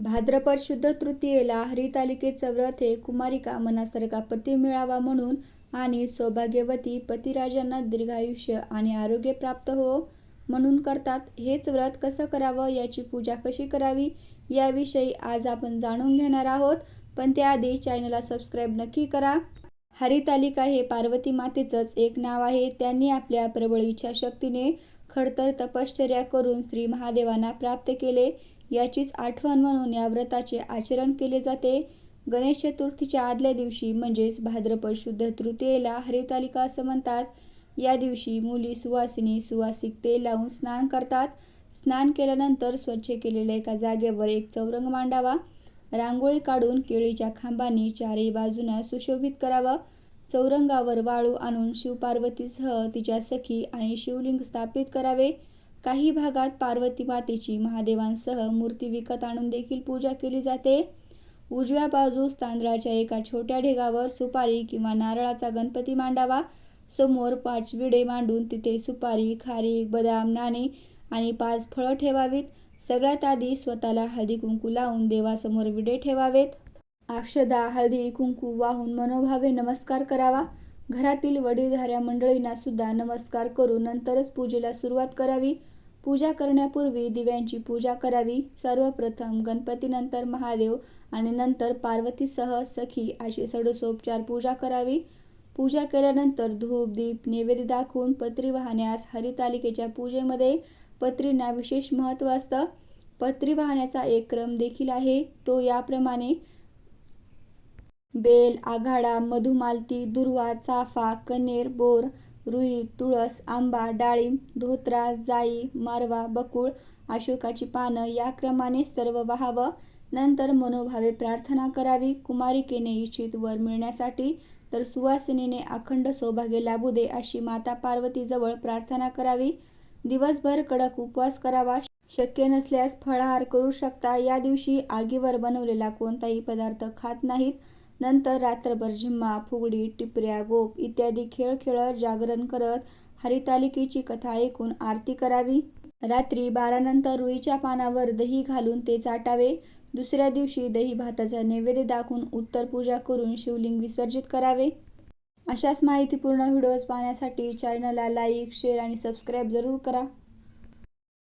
भाद्रपद शुद्ध तृतीयेला हरितालिकेचं व्रत हे कुमारिका मनासारखा पती मिळावा म्हणून आणि सौभाग्यवती पतिराजांना दीर्घायुष्य आणि आरोग्य प्राप्त हो म्हणून करतात. हेच व्रत कसं करावं, याची पूजा कशी करावी याविषयी आज आपण जाणून घेणार आहोत. पण त्याआधी चॅनलला सबस्क्राईब नक्की करा. हरितालिका हे पार्वती मातेचंच एक नाव आहे. त्यांनी आपल्या प्रबळ इच्छाशक्तीने खडतर तपश्चर्या करून श्री महादेवांना प्राप्त केले. याचीच आठवण म्हणून या व्रताचे आचरण केले जाते. गणेश चतुर्थीच्या आदल्या दिवशी म्हणजेच भाद्रपद शुद्ध तृतीयेला हरितालिका असं म्हणतात. या दिवशी मुली सुवासिनी सुवासिक तेल लावून स्नान करतात. स्नान केल्यानंतर स्वच्छ केलेल्या एका जागेवर एक चौरंग मांडावा. रांगोळी काढून केळीच्या खांबांनी चारही बाजूंना सुशोभित करावं. चौरंगावर वाळू आणून शिवपार्वतीसह तिच्या सखी आणि शिवलिंग स्थापित करावे. काही भागात पार्वती मातेची महादेवांसह मूर्ती विकत आणून देखील पूजा केली जाते. उजव्या बाजूस तांदळाच्या एका छोट्या ढिगावर सुपारी किंवा नारळाचा गणपती मांडावा. समोर पाच विडे मांडून तिथे सुपारी, खारीक, बदाम, नाणे आणि पाच फळं ठेवावीत. सगळ्यात आधी स्वतःला हळदी कुंकू लावून देवासमोर विडे ठेवावेत. अक्षदा, हळदी कुंकू वाहून मनोभावे नमस्कार करावा. घरातील वडीलधाऱ्या मंडळींना सुद्धा नमस्कार करून नंतरच पूजेला सुरुवात करावी. पूजा करण्यापूर्वी दिव्यांची पूजा करावी. सर्वप्रथम गणपतीनंतर महादेव आणि नंतर पार्वतीसह सखी अशी सडसोपचार पूजा करावी. पूजा केल्यानंतर धूप दीप नैवेद्य दाखवून पत्री वाहण्यास हरितालिकेच्या पूजेमध्ये पत्रींना विशेष महत्त्व असतं. पत्री वाहण्याचा एक क्रम देखील आहे. तो याप्रमाणे बेल, आघाडा, मधुमालती, दुर्वा, चाफा, कनेर बोर, रुई, तुळस, आंबा, डाळिंब, धोत्रा, जाई, मारवा, बकुळ, अशोकाची पानं या क्रमाने सर्व वाहावं. नंतर मनोभावे प्रार्थना करावी. कुमारिकेने इच्छित वर मिळण्यासाठी तर सुवासिनीने अखंड सौभाग्य लाभू दे अशी माता पार्वतीजवळ प्रार्थना करावी. दिवसभर कडक उपवास करावा. शक्य नसल्यास फळाहार करू शकता. या दिवशी आगीवर बनवलेला कोणताही पदार्थ खात नाहीत. नंतर रात्रभर झिम्मा, फुगडी, टिपऱ्या, गोप इत्यादी खेळ खेळत, जागरण करत हरितालिकेची कथा ऐकून आरती करावी. रात्री बारानंतर रुईच्या पानावर दही घालून ते चाटावे. दुसऱ्या दिवशी दही-भाताचा नैवेद्य दाखवून उत्तर पूजा करून शिवलिंग विसर्जित करावे. अशाच माहितीपूर्ण व्हिडिओज पाहण्यासाठी चॅनलला लाईक, शेअर आणि सबस्क्राईब जरूर करा.